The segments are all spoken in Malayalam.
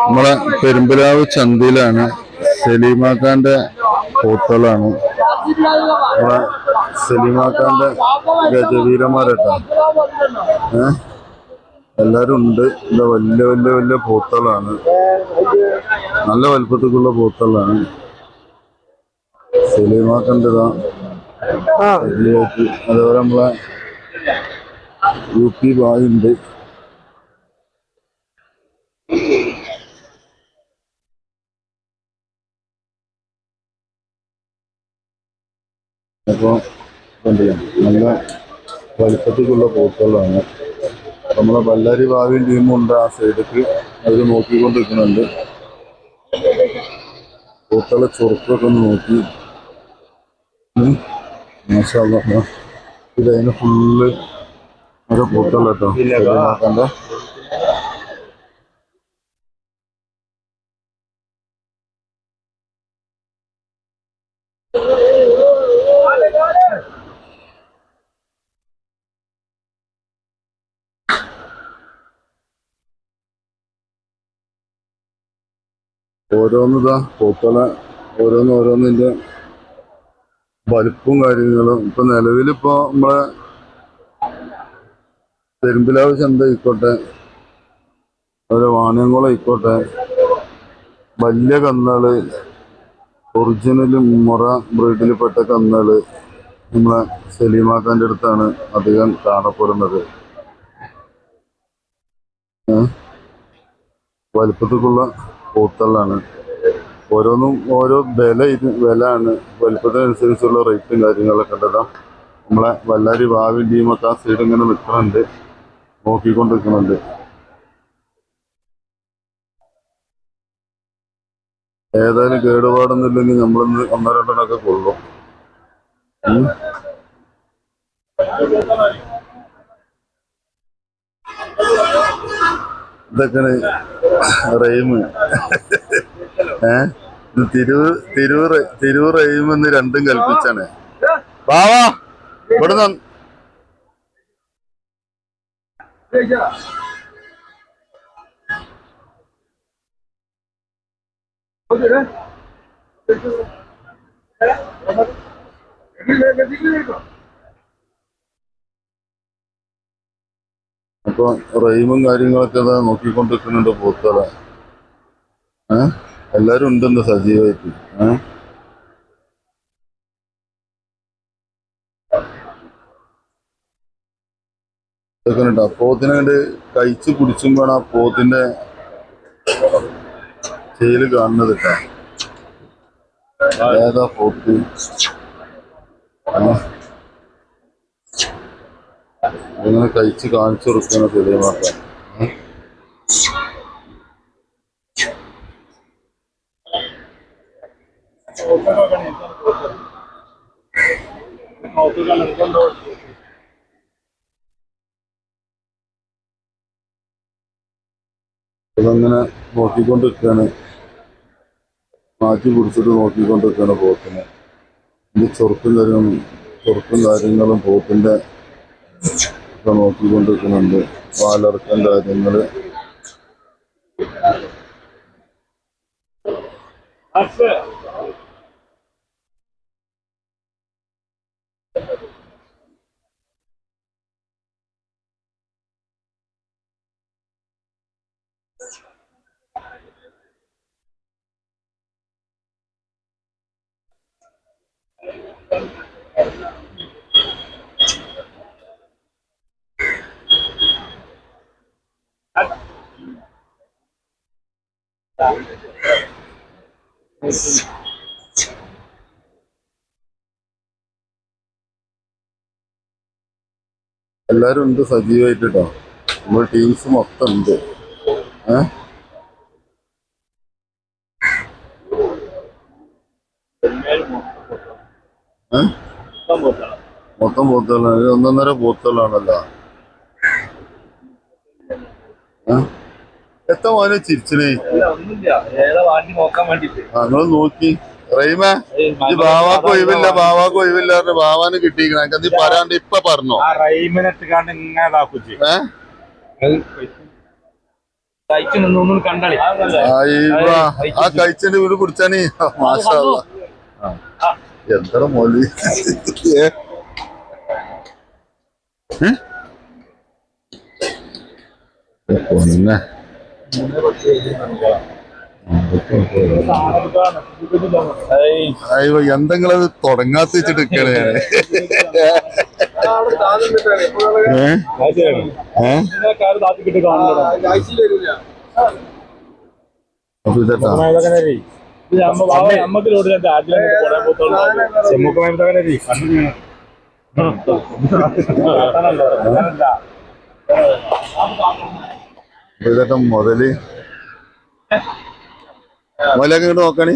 നമ്മളെ പെരുമ്പലാവ് ചന്തയിലാണ്. സലീമാക്കാന്റെ ഹോട്ടലാണ് നമ്മളെ സലീമാക്കാന്റെ ഗജവീരന്മാരട്ടോ ഏഹ് എല്ലാരും ഉണ്ട്. ഇവിടെ വലിയ വലിയ വലിയ പൂത്തളാണ് നല്ല വലുപ്പത്തിലുള്ള പൂത്തളാണ് സലീമാക്കണ്ടതാ അതേപോലെ നമ്മളെ യു പി ബാഗുണ്ട് അപ്പോൾ നല്ല വലിപ്പത്തിലുള്ള പോക്കുകളാണ് നമ്മളെ ബല്ലാരി ഭാവിയും ടീമും ഉണ്ട് ആ സൈഡിക്ക്. അവർ നോക്കിക്കൊണ്ടിരിക്കുന്നുണ്ട്. പൂക്കളെ ചുറുക്കൊക്കെ ഒന്ന് നോക്കി. മാഷാ. ഇത് ഫുള്ള് ഓരോ കേട്ടോ നോക്കണ്ട ഓരോന്നിതാ പൂക്കളെ ഓരോന്ന് വലുപ്പും വലിപ്പവും കാര്യങ്ങളും. ഇപ്പൊ നിലവിലിപ്പോ നമ്മളെ പെരുമ്പിലാവ് ചന്ത ആയിക്കോട്ടെ അതുപോലെ വാണിയംകുളം ആയിക്കോട്ടെ വലിയ കന്നുകൾ ഒറിജിനൽ മുറ ബ്രീഡിൽപ്പെട്ട കന്നുകൾ നമ്മളെ സലീമാക്കാന്റെ അടുത്താണ് അധികം കാണപ്പെടുന്നത്. ഏ? പൂത്തള്ളാണ് ഓരോന്നും ഓരോ വില ഇത് വില ആണ് വലിപ്പത്തിനനുസരിച്ചുള്ള റേറ്റും കാര്യങ്ങളൊക്കെ ഉണ്ടതാ നമ്മളെ വല്ലാരി ഭാവി ടീമൊക്കെ ആ സൈഡ് ഇങ്ങനെ നിൽക്കുന്നുണ്ട് നോക്കിക്കൊണ്ടിരിക്കുന്നുണ്ട്. ഏതായാലും കേടുപാടൊന്നുമില്ലെങ്കിൽ നമ്മളിന്ന് ഒന്നോ രണ്ടെണ്ണമൊക്കെ കൊള്ളും. ഇതൊക്കെയാണ് റെയിമ് ഏ? തിരുവ് തിരുവ് തിരുവ് റെയിമെന്ന് രണ്ടും കൽപ്പിച്ചാണ്. ബാവാ ഇവിടെ അപ്പൊ റൈമും കാര്യങ്ങളൊക്കെ അതാ നോക്കിക്കൊണ്ടിരിക്കുന്നുണ്ട് പൂത്തോളെ ഏ? എല്ലാരും ഉണ്ടെന്ന് സജീവായിട്ട്. ഏ? ഉണ്ട് പോത്തിനെ കണ്ട് കഴിച്ച് കുടിച്ചുമ്പോഴാണ് ആ പോത്തിന്റെ ചേൽ കാണുന്നത് ഏതാ പോത്ത്? ഇങ്ങനെ കഴിച്ച് കാണിച്ചു കൊടുക്കുന്ന ഇതങ്ങനെ നോക്കിക്കൊണ്ടിരിക്കുകയാണ്. മാറ്റി പിടിച്ചിട്ട് നോക്കിക്കൊണ്ടിരിക്കുകയാണ് പോത്തിനെ. ഇത് ചൊറുക്കും കാര്യങ്ങളും ചൊറുക്കും കാര്യങ്ങളും പോത്തിന്റെ ഒക്കെ നോക്കിക്കൊണ്ടിരിക്കുന്നുണ്ട്. പാലിറക്കം എല്ലാരും ഉണ്ട് സജീവമായിട്ട് കേട്ടോ നമ്മുടെ ടീംസ് മൊത്തം ഉണ്ട്? മൊത്തം പോത്തുകളാണ്. ഇത് ഒന്നൊന്നര പോത്തുകളാണല്ലോ? എത്ര മോനെ ആ നിങ്ങൾ നോക്കി. റഹീമേ ഈ ബാവാക്ക് ഒഴിവില്ല ബാവാക്ക് ഒഴിവില്ല ബാവാന് കിട്ടിയിരിക്കണ. നീ പറയാണ്ട് ഇപ്പൊ പറഞ്ഞോ? ഏഹ് ഇങ്ങനെ ആ കഴിച്ചതിന്റെ വീട് പിടിച്ചാനേ മാഷാ. എത്ര മോലി? പൊന്നെ അയ്യോ എന്തെങ്കിലും തുടങ്ങാത്ത വെച്ചിട്ട് നിക്കണേ ഞാൻ. ഏ? ഏ? അപ്പൊ ഇതെട്ടാ. അമ്മയ്ക്ക് ലോഡ് അപ്പൊ ഇതൊക്കെ മുതൽ മുതലൊക്കെ ഇങ്ങോട്ട് നോക്കണേ.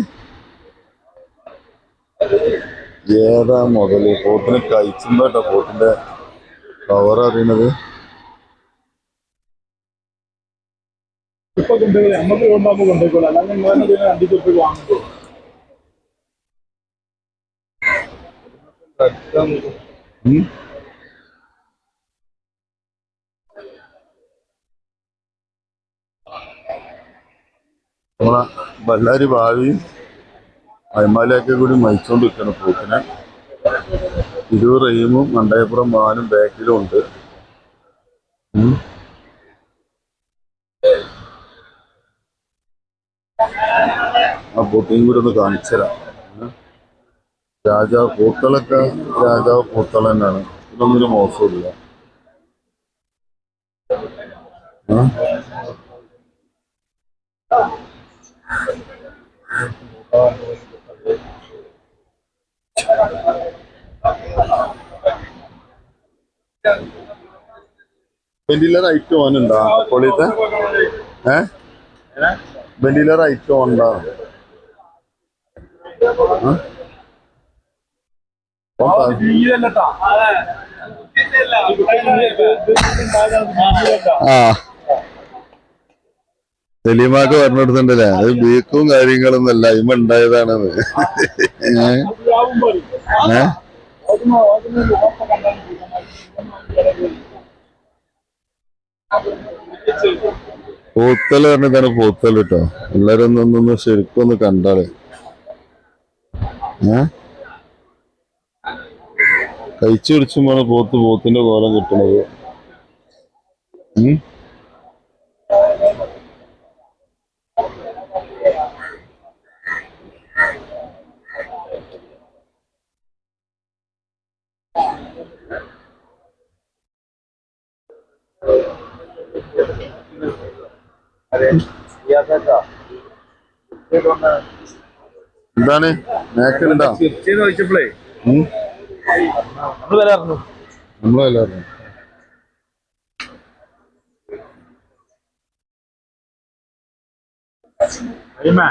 ഏതാ മുതൽ? പോത്തിന് കഴിച്ചുമ്പോ കേട്ടോ പോത്തിന്റെ കവർ അറിയണത്. ഇപ്പൊ കൊണ്ടുപോയി അമ്മയ്ക്ക് കൊണ്ടുപോയിക്കോളാം. അല്ലാതെ? നമ്മളെ ബല്ലാരി ഭാവിയും അയ്മാലയൊക്കെ കൂടി മരിച്ചോണ്ട് നിൽക്കണം പോത്തിനെ റീമും മണ്ടയപ്പുറം മാനും ബാക്കിലും ഉണ്ട്. ആ പൂട്ടിയും കൂടി ഒന്ന് കാണിച്ചുതരാം ഉം. രാജാവ് പൂക്കളൊക്കെ രാജാവ് പൂക്കൾ തന്നെയാണ്. ഇതൊന്നൊരു മോശമില്ല. ഉം. വെന്റിലർ ഓൺ ഉണ്ടോ പൊളിയത്തെ ഏ വെന്റിലർ ഓൺ ഉണ്ടോ ആ? സലീമാക്ക് പറഞ്ഞെടുത്തിണ്ടല്ലേ അത് ബീക്കും കാര്യങ്ങളും അല്ല ഇമ്മ ഉണ്ടായതാണത്. പൂത്തൽ പറഞ്ഞിട്ടാണ് പൂത്തൽ കേട്ടോ. എല്ലാരും ഒന്നൊന്ന് ഒന്ന് ശരിക്കും ഒന്ന് കണ്ടാളെ ഏ? കഴിച്ചു പിടിച്ചുമാണ് പോത്ത് പോത്തിന്റെ കോലം കിട്ടണത്. ഉം? എന്താണ്? മേക്കലുണ്ടോ ചോദിച്ചപ്പോഴേ നമ്മൾ വില പറഞ്ഞു നമ്മളെല്ലാരും അയ്യമ്മ.